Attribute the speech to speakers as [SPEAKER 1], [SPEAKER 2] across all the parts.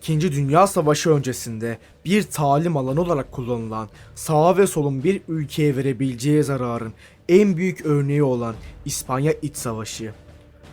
[SPEAKER 1] İkinci Dünya Savaşı öncesinde bir talim alanı olarak kullanılan sağ ve solun bir ülkeye verebileceği zararın en büyük örneği olan İspanya İç Savaşı.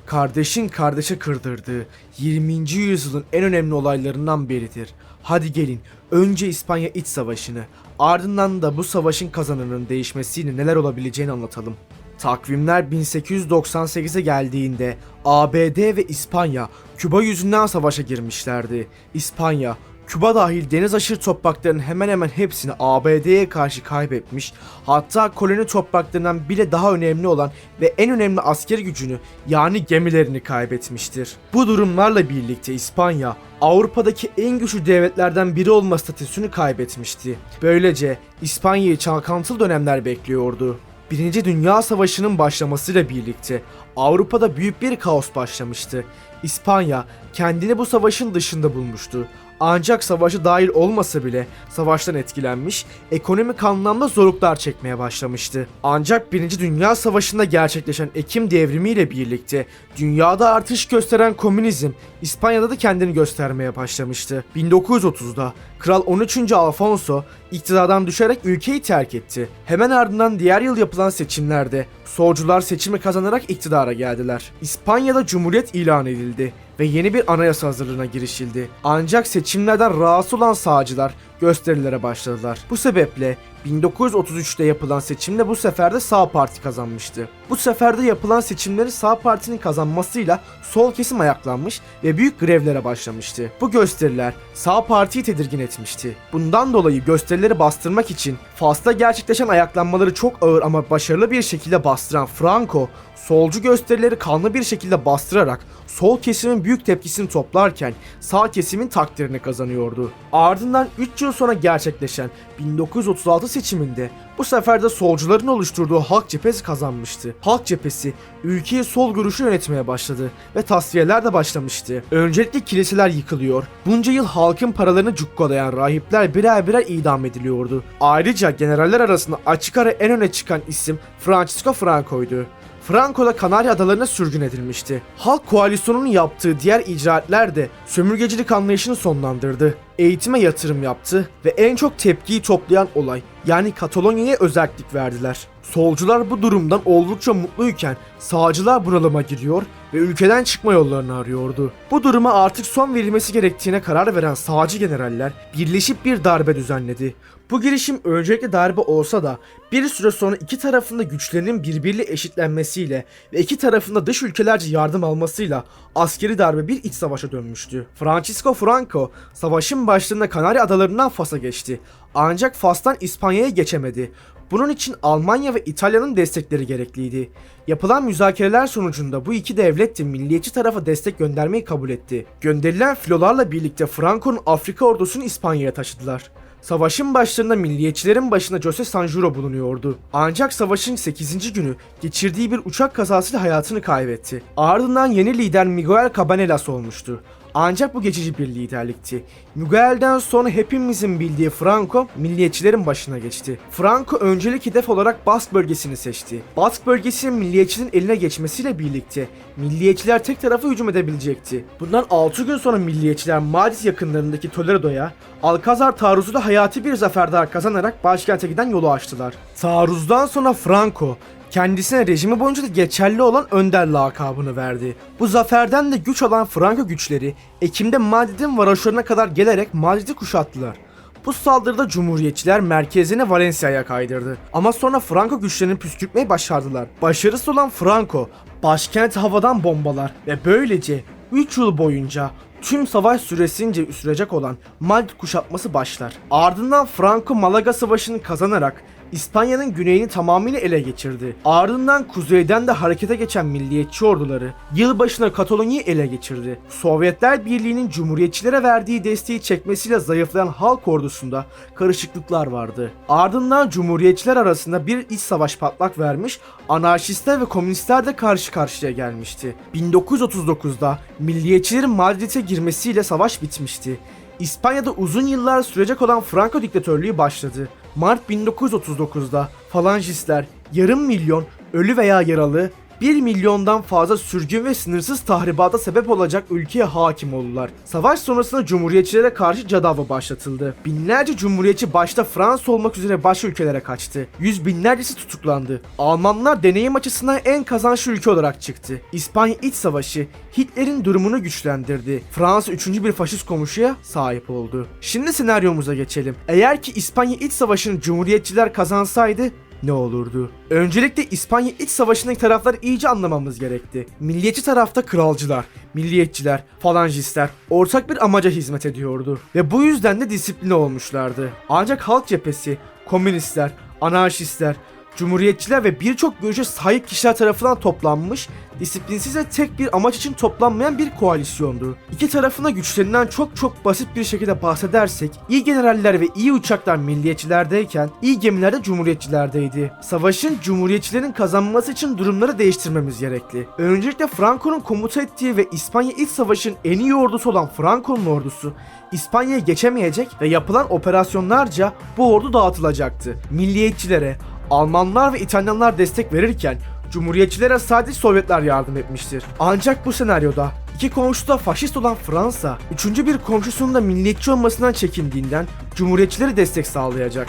[SPEAKER 1] Kardeşin kardeşe kırdırdığı 20. yüzyılın en önemli olaylarından biridir. Hadi gelin önce İspanya İç Savaşı'nı ardından da bu savaşın kazananının değişmesiyle neler olabileceğini anlatalım. Takvimler 1898'e geldiğinde ABD ve İspanya Küba yüzünden savaşa girmişlerdi. İspanya Küba dahil deniz aşırı topraklarının hemen hemen hepsini ABD'ye karşı kaybetmiş, hatta koloni topraklarından bile daha önemli olan ve en önemli askeri gücünü yani gemilerini kaybetmiştir. Bu durumlarla birlikte İspanya, Avrupa'daki en güçlü devletlerden biri olma statüsünü kaybetmişti. Böylece İspanya'yı çalkantılı dönemler bekliyordu. Birinci Dünya Savaşı'nın başlamasıyla birlikte Avrupa'da büyük bir kaos başlamıştı. İspanya kendini bu savaşın dışında bulmuştu. Ancak savaşı dahil olmasa bile savaştan etkilenmiş, ekonomik anlamda zorluklar çekmeye başlamıştı. Ancak 1. Dünya Savaşı'nda gerçekleşen Ekim devrimiyle birlikte dünyada artış gösteren komünizm İspanya'da da kendini göstermeye başlamıştı. 1930'da Kral 13. Alfonso iktidardan düşerek ülkeyi terk etti. Hemen ardından diğer yıl yapılan seçimlerde solcular seçimi kazanarak iktidara geldiler. İspanya'da cumhuriyet ilan edildi ve yeni bir anayasa hazırlığına girişildi. Ancak seçimlerden rahatsız olan sağcılar gösterilere başladılar. Bu sebeple 1933'te yapılan seçimde bu sefer de sağ parti kazanmıştı. Bu sefer de yapılan seçimleri sağ partinin kazanmasıyla sol kesim ayaklanmış ve büyük grevlere başlamıştı. Bu gösteriler sağ partiyi tedirgin etmişti. Bundan dolayı gösterileri bastırmak için Fas'ta gerçekleşen ayaklanmaları çok ağır ama başarılı bir şekilde bastıran Franco, solcu gösterileri kanlı bir şekilde bastırarak sol kesimin büyük tepkisini toplarken sağ kesimin takdirini kazanıyordu. Ardından 3 yıl sonra gerçekleşen 1936 seçiminde bu sefer de solcuların oluşturduğu Halk Cephesi kazanmıştı. Halk Cephesi ülkeyi sol görüşü yönetmeye başladı ve tasfiyeler de başlamıştı. Öncelikle kiliseler yıkılıyor. Bunca yıl halkın paralarını cukkalayan rahipler birer birer idam ediliyordu. Ayrıca generaller arasında açık ara en öne çıkan isim Francisco Franco'ydu. Franco da Kanarya Adalarına sürgün edilmişti. Halk koalisyonunun yaptığı diğer icraatler de sömürgecilik anlayışını sonlandırdı. Eğitime yatırım yaptı ve en çok tepkiyi toplayan olay yani Katalonya'ya özellik verdiler. Solcular bu durumdan oldukça mutluyken sağcılar bunalıma giriyor ve ülkeden çıkma yollarını arıyordu. Bu duruma artık son verilmesi gerektiğine karar veren sağcı generaller birleşip bir darbe düzenledi. Bu girişim öncelikle darbe olsa da bir süre sonra iki tarafında güçlerinin birbiriyle eşitlenmesiyle ve iki tarafında dış ülkelerce yardım almasıyla askeri darbe bir iç savaşa dönmüştü. Francisco Franco savaşın başlarında Kanarya Adalarından Fas'a geçti. Ancak Fas'tan İspanya'ya geçemedi. Bunun için Almanya ve İtalya'nın destekleri gerekliydi. Yapılan müzakereler sonucunda bu iki devlet de milliyetçi tarafa destek göndermeyi kabul etti. Gönderilen filolarla birlikte Franco'nun Afrika ordusunu İspanya'ya taşıdılar. Savaşın başlarında milliyetçilerin başında Jose Sanjuro bulunuyordu. Ancak savaşın 8. günü geçirdiği bir uçak kazasıyla hayatını kaybetti. Ardından yeni lider Miguel Cabanelas olmuştu. Ancak bu geçici bir liderlikti. Miguel'den sonra hepimizin bildiği Franco milliyetçilerin başına geçti. Franco öncelik hedef olarak Bask bölgesini seçti. Bask bölgesinin milliyetçinin eline geçmesiyle birlikte milliyetçiler tek tarafa hücum edebilecekti. Bundan 6 gün sonra milliyetçiler Madrid yakınlarındaki Toledo'ya Alcazar taarruzuyla hayati bir zafer daha kazanarak başkente giden yolu açtılar. Taarruzdan sonra Franco kendisine rejimi boyunca da geçerli olan Önder lakabını verdi. Bu zaferden de güç alan Franco güçleri Ekim'de Madrid'in varoşlarına kadar gelerek Madrid'i kuşattılar. Bu saldırıda Cumhuriyetçiler merkezini Valencia'ya kaydırdı. Ama sonra Franco güçlerini püskürtmeyi başardılar. Başarısı olan Franco, başkent havadan bombalar ve böylece 3 yıl boyunca tüm savaş süresince sürecek olan Madrid kuşatması başlar. Ardından Franco Malaga Savaşı'nı kazanarak İspanya'nın güneyini tamamıyla ele geçirdi. Ardından kuzeyden de harekete geçen milliyetçi orduları yılbaşına Katalonya'yı ele geçirdi. Sovyetler Birliği'nin cumhuriyetçilere verdiği desteği çekmesiyle zayıflayan halk ordusunda karışıklıklar vardı. Ardından cumhuriyetçiler arasında bir iç savaş patlak vermiş, anarşistler ve komünistler de karşı karşıya gelmişti. 1939'da milliyetçilerin Madrid'e girmesiyle savaş bitmişti. İspanya'da uzun yıllar sürecek olan Franco diktatörlüğü başladı. Mart 1939'da falangistler yarım milyon ölü veya yaralı 1 milyondan fazla sürgün ve sınırsız tahribata sebep olacak ülkeye hakim oldular. Savaş sonrasında cumhuriyetçilere karşı cadavra başlatıldı. Binlerce cumhuriyetçi başta Fransa olmak üzere başka ülkelere kaçtı. Yüz binlercesi tutuklandı. Almanlar deneyim açısından en kazançlı ülke olarak çıktı. İspanya İç Savaşı Hitler'in durumunu güçlendirdi. Fransa üçüncü bir faşist komşuya sahip oldu. Şimdi senaryomuza geçelim. Eğer ki İspanya İç Savaşı'nı cumhuriyetçiler kazansaydı ne olurdu? Öncelikle İspanya İç Savaşı'ndaki tarafları iyice anlamamız gerekti. Milliyetçi tarafta kralcılar, milliyetçiler, falancistler ortak bir amaca hizmet ediyordu. Ve bu yüzden de disipline olmuşlardı. Ancak halk cephesi, komünistler, anarşistler, Cumhuriyetçiler ve birçok görüşe sahip kişiler tarafından toplanmış, disiplinsiz ve tek bir amaç için toplanmayan bir koalisyondu. İki tarafına güçlerinden çok çok basit bir şekilde bahsedersek, iyi generaller ve iyi uçaklar milliyetçilerdeyken, iyi gemiler de cumhuriyetçilerdeydi. Savaşın cumhuriyetçilerin kazanması için durumları değiştirmemiz gerekli. Öncelikle Franco'nun komuta ettiği ve İspanya İç Savaşı'nın en iyi ordusu olan Franco'nun ordusu, İspanya'ya geçemeyecek ve yapılan operasyonlarca bu ordu dağıtılacaktı. Milliyetçilere, Almanlar ve İtalyanlar destek verirken Cumhuriyetçilere sadece Sovyetler yardım etmiştir. Ancak bu senaryoda iki komşu da faşist olan Fransa, üçüncü bir komşusunun da milliyetçi olmasından çekindiğinden Cumhuriyetçilere destek sağlayacak.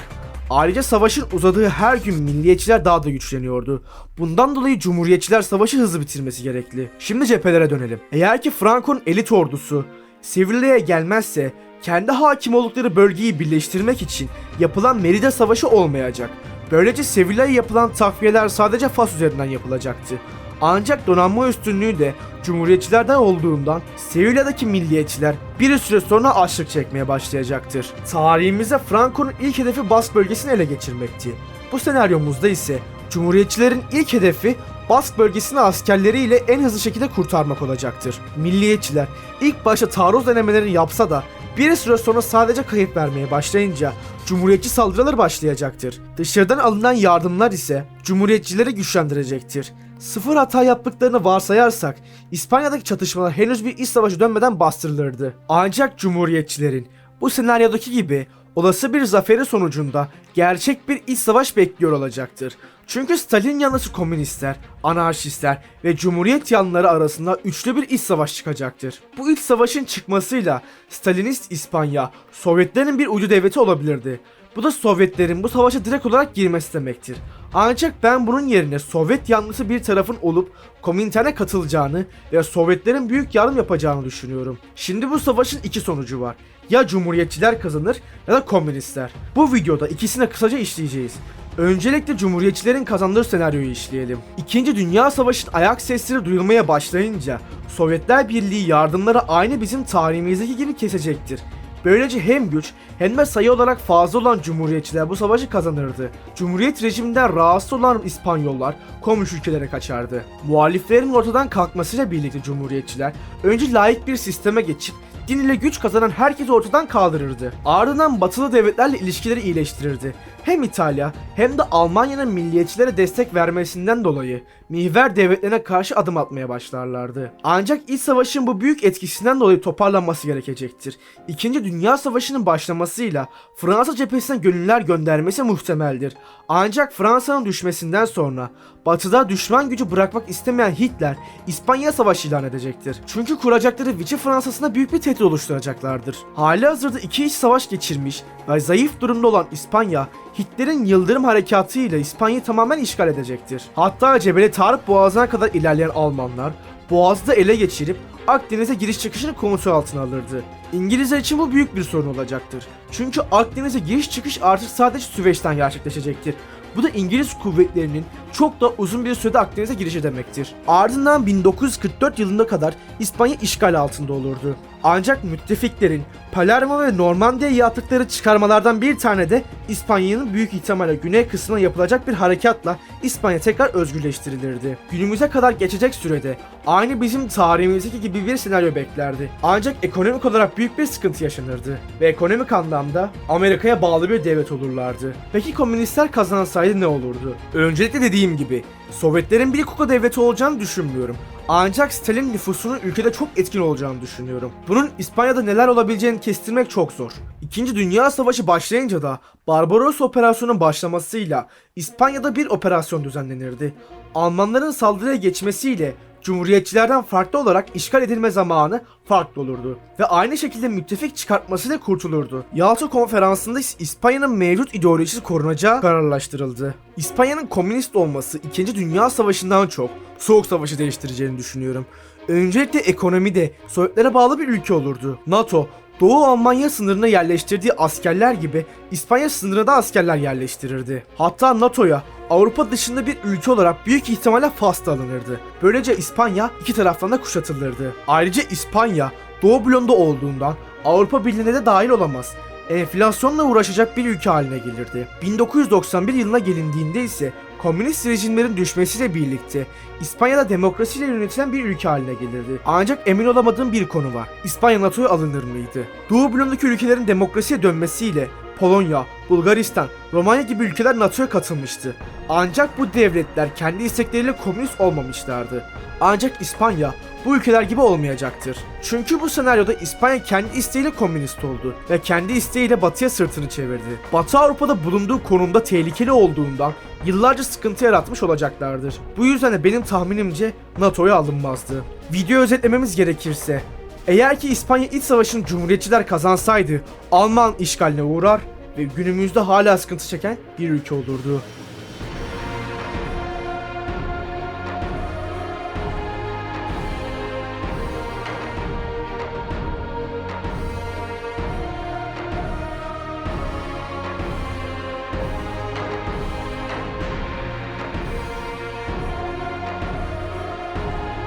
[SPEAKER 1] Ayrıca savaşın uzadığı her gün milliyetçiler daha da güçleniyordu. Bundan dolayı cumhuriyetçiler savaşı hızlı bitirmesi gerekli. Şimdi cephelere dönelim. Eğer ki Franco'nun elit ordusu Sevilla'ya gelmezse kendi hakim oldukları bölgeyi birleştirmek için yapılan Merida Savaşı olmayacak. Böylece Sevilla'ya yapılan takviyeler sadece Fas üzerinden yapılacaktı. Ancak donanma üstünlüğü de Cumhuriyetçilerden olduğundan Sevilla'daki milliyetçiler bir süre sonra açlık çekmeye başlayacaktır. Tarihimizde Franco'nun ilk hedefi Bask bölgesini ele geçirmekti. Bu senaryomuzda ise Cumhuriyetçilerin ilk hedefi Bask bölgesini askerleriyle en hızlı şekilde kurtarmak olacaktır. Milliyetçiler ilk başta taarruz denemelerini yapsa da bir süre sonra sadece kayıp vermeye başlayınca Cumhuriyetçi saldırılar başlayacaktır. Dışarıdan alınan yardımlar ise Cumhuriyetçileri güçlendirecektir. Sıfır hata yaptıklarını varsayarsak İspanya'daki çatışmalar henüz bir iç savaşı dönmeden bastırılırdı. Ancak Cumhuriyetçilerin bu senaryodaki gibi olası bir zaferi sonucunda gerçek bir iç savaş bekliyor olacaktır. Çünkü Stalin yanlısı komünistler, anarşistler ve cumhuriyet yanlıları arasında üçlü bir iç savaş çıkacaktır. Bu iç savaşın çıkmasıyla Stalinist İspanya, Sovyetlerin bir ucu devleti olabilirdi. Bu da Sovyetlerin bu savaşa direkt olarak girmesi demektir. Ancak ben bunun yerine Sovyet yanlısı bir tarafın olup Komintern'e katılacağını ve Sovyetlerin büyük yardım yapacağını düşünüyorum. Şimdi bu savaşın iki sonucu var. Ya Cumhuriyetçiler kazanır ya da Komünistler. Bu videoda ikisini kısaca işleyeceğiz. Öncelikle Cumhuriyetçilerin kazandığı senaryoyu işleyelim. İkinci Dünya Savaşı'nın ayak sesleri duyulmaya başlayınca Sovyetler Birliği yardımları aynı bizim tarihimizdeki gibi kesecektir. Böylece hem güç hem de sayı olarak fazla olan cumhuriyetçiler bu savaşı kazanırdı. Cumhuriyet rejiminden rahatsız olan İspanyollar komşu ülkelere kaçardı. Muhaliflerin ortadan kalkmasıyla birlikte cumhuriyetçiler önce layık bir sisteme geçip din ile güç kazanan herkesi ortadan kaldırırdı. Ardından batılı devletlerle ilişkileri iyileştirirdi. Hem İtalya hem de Almanya'nın milliyetçilere destek vermesinden dolayı mihver devletlerine karşı adım atmaya başlarlardı. Ancak iç savaşın bu büyük etkisinden dolayı toparlanması gerekecektir. İkinci Dünya Savaşı'nın başlamasıyla Fransa cephesine gönüller göndermesi muhtemeldir. Ancak Fransa'nın düşmesinden sonra Batı'da düşman gücü bırakmak istemeyen Hitler İspanya Savaşı ilan edecektir. Çünkü kuracakları Vichy Fransa'sına büyük bir tehdit oluşturacaklardır. Hali hazırda iki iç savaş geçirmiş ve zayıf durumda olan İspanya Hitler'in Yıldırım Harekatı ile İspanya'yı tamamen işgal edecektir. Hatta Cebeli Tarık Boğazı'na kadar ilerleyen Almanlar Boğaz'ı da ele geçirip Akdeniz'e giriş çıkışını kontrol altına alırdı. İngilizler için bu büyük bir sorun olacaktır. Çünkü Akdeniz'e giriş çıkış artık sadece Süveyş'ten gerçekleşecektir. Bu da İngiliz kuvvetlerinin çok da uzun bir sürede Akdeniz'e girişi demektir. Ardından 1944 yılına kadar İspanya işgal altında olurdu. Ancak müttefiklerin Palermo ve Normandiya'ya yaptıkları çıkarmalardan bir tane de İspanya'nın büyük ihtimalle güney kısmına yapılacak bir harekatla İspanya tekrar özgürleştirilirdi. Günümüze kadar geçecek sürede aynı bizim tarihimizdeki gibi bir senaryo beklerdi. Ancak ekonomik olarak büyük bir sıkıntı yaşanırdı ve ekonomik anlamda Amerika'ya bağlı bir devlet olurlardı. Peki komünistler kazansaydı ne olurdu? Öncelikle dediğim gibi Sovyetlerin bir kuka devleti olacağını düşünmüyorum. Ancak Stalin nüfusunun ülkede çok etkin olacağını düşünüyorum. Bunun İspanya'da neler olabileceğini kestirmek çok zor. İkinci Dünya Savaşı başlayınca da Barbaros operasyonun başlamasıyla İspanya'da bir operasyon düzenlenirdi. Almanların saldırıya geçmesiyle Cumhuriyetçilerden farklı olarak işgal edilme zamanı farklı olurdu ve aynı şekilde müttefik çıkartmasıyla kurtulurdu. Yalta konferansında İspanya'nın mevcut ideolojisi korunacağı kararlaştırıldı. İspanya'nın komünist olması 2. Dünya Savaşı'ndan çok Soğuk Savaşı değiştireceğini düşünüyorum. Öncelikle ekonomide Sovyetlere bağlı bir ülke olurdu. NATO, Doğu Almanya sınırına yerleştirdiği askerler gibi İspanya sınırına da askerler yerleştirirdi. Hatta NATO'ya Avrupa dışında bir ülke olarak büyük ihtimalle Fas da alınırdı. Böylece İspanya iki taraftan da kuşatılırdı. Ayrıca İspanya Doğu bloğunda olduğundan Avrupa Birliği'ne de dahil olamaz. Enflasyonla uğraşacak bir ülke haline gelirdi. 1991 yılına gelindiğinde ise komünist rejimlerin düşmesiyle birlikte İspanya'da demokrasiyle yönetilen bir ülke haline gelirdi. Ancak emin olamadığım bir konu var. İspanya NATO'ya alınır mıydı? Doğu bloğundaki ülkelerin demokrasiye dönmesiyle Polonya, Bulgaristan, Romanya gibi ülkeler NATO'ya katılmıştı. Ancak bu devletler kendi istekleriyle komünist olmamışlardı. Ancak İspanya bu ülkeler gibi olmayacaktır. Çünkü bu senaryoda İspanya kendi isteğiyle komünist oldu ve kendi isteğiyle batıya sırtını çevirdi. Batı Avrupa'da bulunduğu konumda tehlikeli olduğundan yıllarca sıkıntı yaratmış olacaklardır. Bu yüzden de benim tahminimce NATO'ya alınmazdı. Video özetlememiz gerekirse eğer ki İspanya iç savaşını Cumhuriyetçiler kazansaydı Alman işgaline uğrar ve günümüzde hala sıkıntı çeken bir ülke olurdu.